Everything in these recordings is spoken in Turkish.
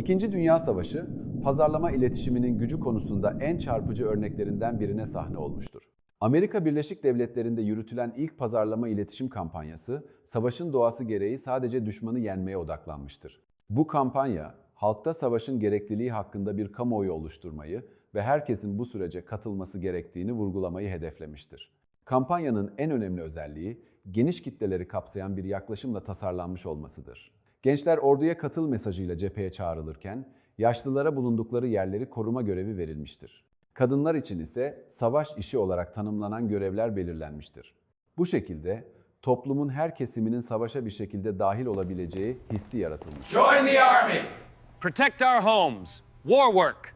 İkinci Dünya Savaşı, pazarlama iletişiminin gücü konusunda en çarpıcı örneklerinden birine sahne olmuştur. Amerika Birleşik Devletleri'nde yürütülen ilk pazarlama iletişim kampanyası, savaşın doğası gereği sadece düşmanı yenmeye odaklanmıştır. Bu kampanya, halkta savaşın gerekliliği hakkında bir kamuoyu oluşturmayı ve herkesin bu sürece katılması gerektiğini vurgulamayı hedeflemiştir. Kampanyanın en önemli özelliği, geniş kitleleri kapsayan bir yaklaşımla tasarlanmış olmasıdır. Gençler orduya katıl mesajıyla cepheye çağrılırken, yaşlılara bulundukları yerleri koruma görevi verilmiştir. Kadınlar için ise savaş işi olarak tanımlanan görevler belirlenmiştir. Bu şekilde toplumun her kesiminin savaşa bir şekilde dahil olabileceği hissi yaratılmıştır. Join the army. Protect our homes. War work.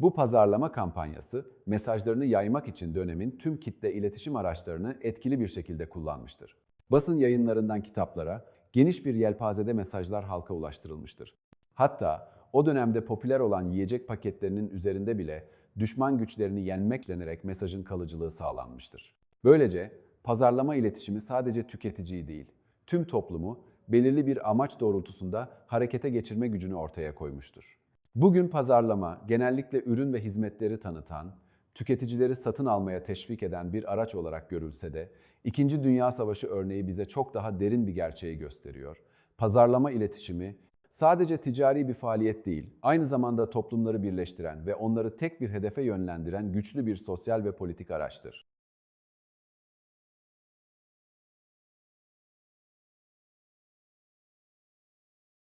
Bu pazarlama kampanyası mesajlarını yaymak için dönemin tüm kitle iletişim araçlarını etkili bir şekilde kullanmıştır. Basın yayınlarından kitaplara geniş bir yelpazede mesajlar halka ulaştırılmıştır. Hatta o dönemde popüler olan yiyecek paketlerinin üzerinde bile düşman güçlerini yenmek denerek mesajın kalıcılığı sağlanmıştır. Böylece pazarlama iletişimi sadece tüketiciyi değil, tüm toplumu belirli bir amaç doğrultusunda harekete geçirme gücünü ortaya koymuştur. Bugün pazarlama genellikle ürün ve hizmetleri tanıtan, tüketicileri satın almaya teşvik eden bir araç olarak görülse de, İkinci Dünya Savaşı örneği bize çok daha derin bir gerçeği gösteriyor. Pazarlama iletişimi sadece ticari bir faaliyet değil, aynı zamanda toplumları birleştiren ve onları tek bir hedefe yönlendiren güçlü bir sosyal ve politik araçtır.